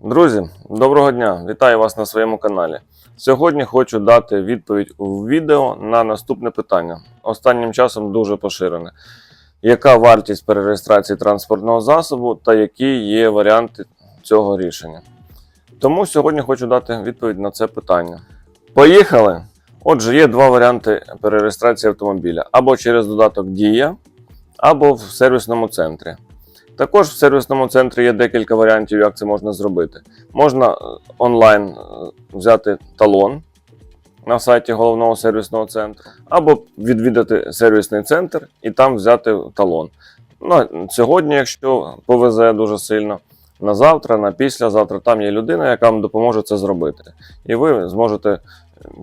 Друзі, доброго дня! Вітаю вас на своєму каналі. Сьогодні хочу дати відповідь у відео на наступне питання. Останнім часом дуже поширене. Яка вартість перереєстрації транспортного засобу та які є варіанти цього рішення? Тому сьогодні хочу дати відповідь на це питання. Поїхали! Отже, є два варіанти перереєстрації автомобіля: або через додаток Дія, або в сервісному центрі. Також в сервісному центрі є декілька варіантів, як це можна зробити. Можна е, онлайн е, взяти талон на сайті головного сервісного центру, або відвідати сервісний центр і там взяти талон. Ну, сьогодні, якщо повезе дуже сильно, на завтра, на післязавтра, там є людина, яка вам допоможе це зробити. І ви зможете е,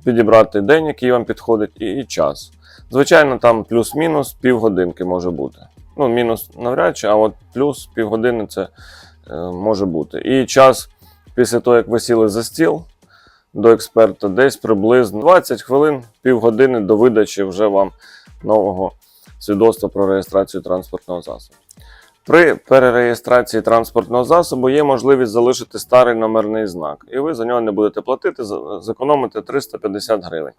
підібрати день, який вам підходить, і, і час. Звичайно, там плюс-мінус півгодинки може бути. Ну, мінус навряд чи, а от плюс півгодини це е, може бути. І час після того, як ви сіли за стіл до експерта, десь приблизно 20 хвилин, півгодини до видачі вже вам нового свідоцтва про реєстрацію транспортного засобу. При перереєстрації транспортного засобу є можливість залишити старий номерний знак, і ви за нього не будете платити, зекономите 350 гривень.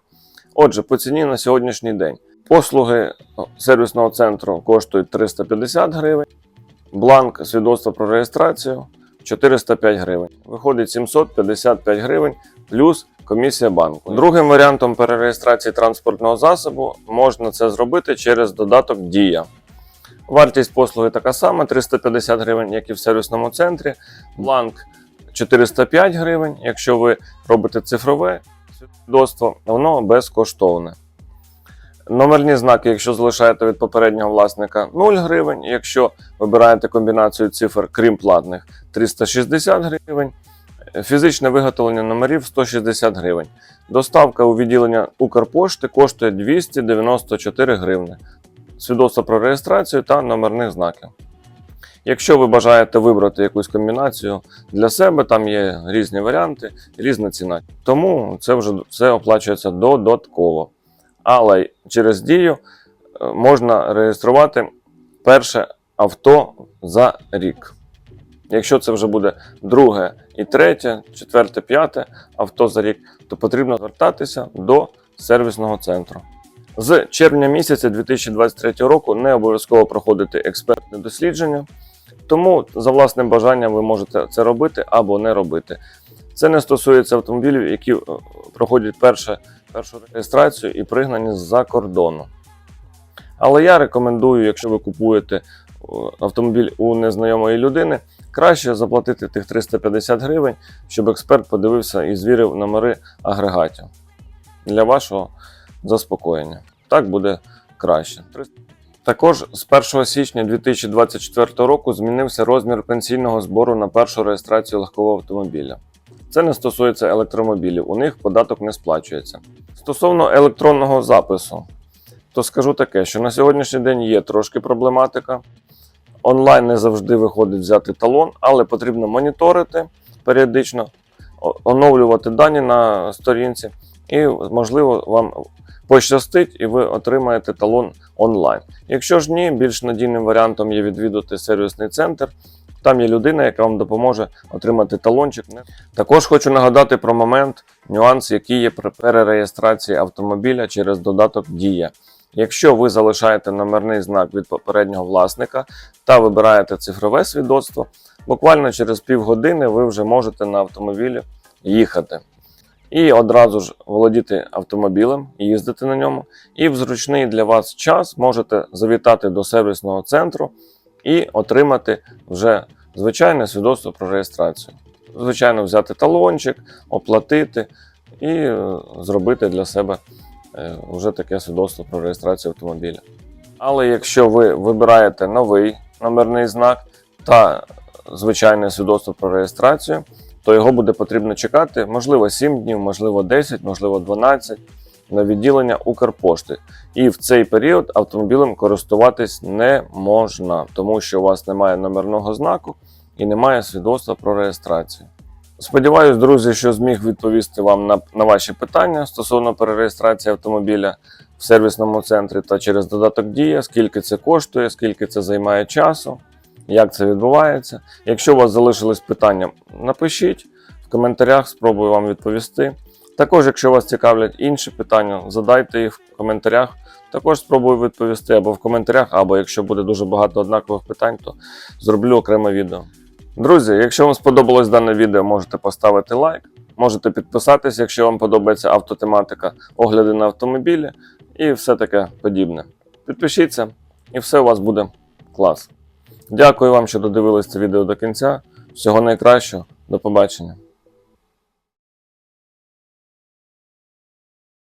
Отже, по ціні на сьогоднішній день. Послуги сервісного центру коштують 350 гривень, бланк свідоцтва про реєстрацію 405 гривень. Виходить 755 гривень плюс комісія банку. Другим варіантом перереєстрації транспортного засобу можна це зробити через додаток Дія. Вартість послуги така сама 350 гривень, як і в сервісному центрі. Бланк 405 гривень. Якщо ви робите цифрове свідоцтво, воно безкоштовне. Номерні знаки, якщо залишаєте від попереднього власника 0 гривень. Якщо вибираєте комбінацію цифр, крім платних, 360 гривень. Фізичне виготовлення номерів 160 гривень. Доставка у відділення Укрпошти коштує 294 гривни. Свідоцтво про реєстрацію та номерних знаків. Якщо ви бажаєте вибрати якусь комбінацію для себе, там є різні варіанти, різна ціна. Тому це вже все оплачується додатково. Але через дію е, можна реєструвати перше авто за рік. Якщо це вже буде друге і третє, четверте, п'яте авто за рік, то потрібно звертатися до сервісного центру. З червня місяця 2023 року не обов'язково проходити експертне дослідження, тому за власним бажанням ви можете це робити або не робити. Це не стосується автомобілів, які е, проходять перше, першу реєстрацію і пригнані з-за кордону. Але я рекомендую, якщо ви купуєте автомобіль у незнайомої людини, краще заплатити тих 350 гривень, щоб експерт подивився і звірив номери агрегатів для вашого заспокоєння. Так буде краще. Також з 1 січня 2024 року змінився розмір пенсійного збору на першу реєстрацію легкового автомобіля. Це не стосується електромобілів, у них податок не сплачується. Стосовно електронного запису, то скажу таке, що на сьогоднішній день є трошки проблематика. Онлайн не завжди виходить взяти талон, але потрібно моніторити періодично, оновлювати дані на сторінці, і, можливо, вам пощастить і ви отримаєте талон онлайн. Якщо ж ні, більш надійним варіантом є відвідати сервісний центр. Там є людина, яка вам допоможе отримати талончик. Також хочу нагадати про момент, нюанс, який є при перереєстрації автомобіля через додаток Дія. Якщо ви залишаєте номерний знак від попереднього власника та вибираєте цифрове свідоцтво, буквально через півгодини ви вже можете на автомобілі їхати. І одразу ж володіти автомобілем, їздити на ньому. І в зручний для вас час можете завітати до сервісного центру і отримати вже звичайне свідоцтво про реєстрацію. Звичайно, взяти талончик, оплатити і е, зробити для себе е, вже таке свідоцтво про реєстрацію автомобіля. Але якщо ви вибираєте новий номерний знак та звичайне свідоцтво про реєстрацію, то його буде потрібно чекати, можливо, 7 днів, можливо, 10, можливо, 12 на відділення Укрпошти. І в цей період автомобілем користуватись не можна, тому що у вас немає номерного знаку і немає свідоцтва про реєстрацію. Сподіваюсь, друзі, що зміг відповісти вам на, на ваші питання стосовно перереєстрації автомобіля в сервісному центрі та через додаток Дія, скільки це коштує, скільки це займає часу як це відбувається. Якщо у вас залишились питання, напишіть в коментарях, спробую вам відповісти. Також, якщо вас цікавлять інші питання, задайте їх в коментарях. Також спробую відповісти або в коментарях, або якщо буде дуже багато однакових питань, то зроблю окреме відео. Друзі, якщо вам сподобалось дане відео, можете поставити лайк, можете підписатись, якщо вам подобається автотематика, огляди на автомобілі і все таке подібне. Підпишіться, і все у вас буде клас. Дякую вам, що додивились це відео до кінця. Всього найкращого, до побачення.